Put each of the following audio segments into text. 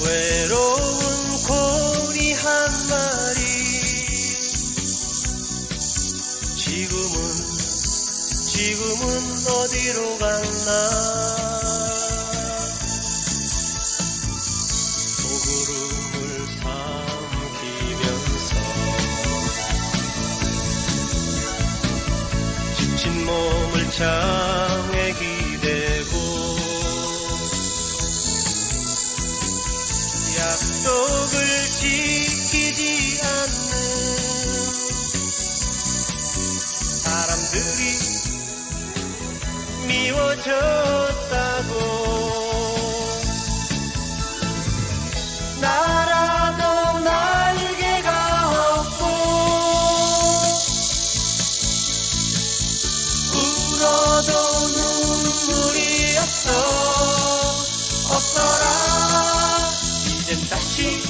외로운 고리 한 마리. 지금은 지금은 어디로 갔나 소 미워졌다고. 나라도 날개가 없고 울어도 눈물이 없어. 없어라. 이젠 다시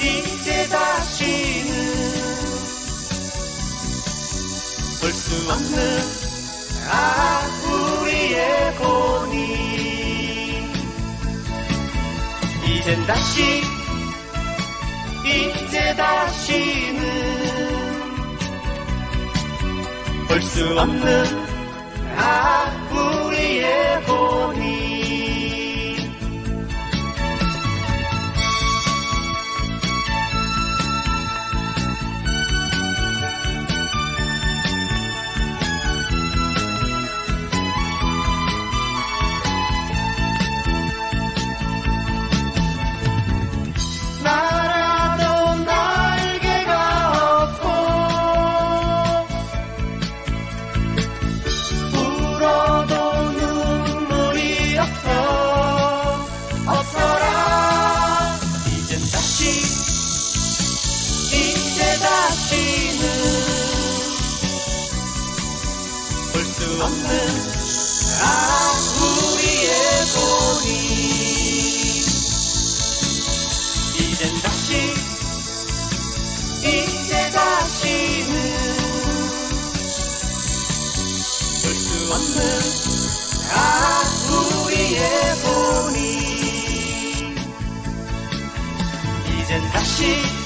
이제 다시는 볼 수 없는 아 이젠 다시 이제 다시는 볼 수 없는 없는 사랑 우리의 손이 이젠 다시 이제 다시는 볼 수 없는 사랑 우리의 손이 이젠 다시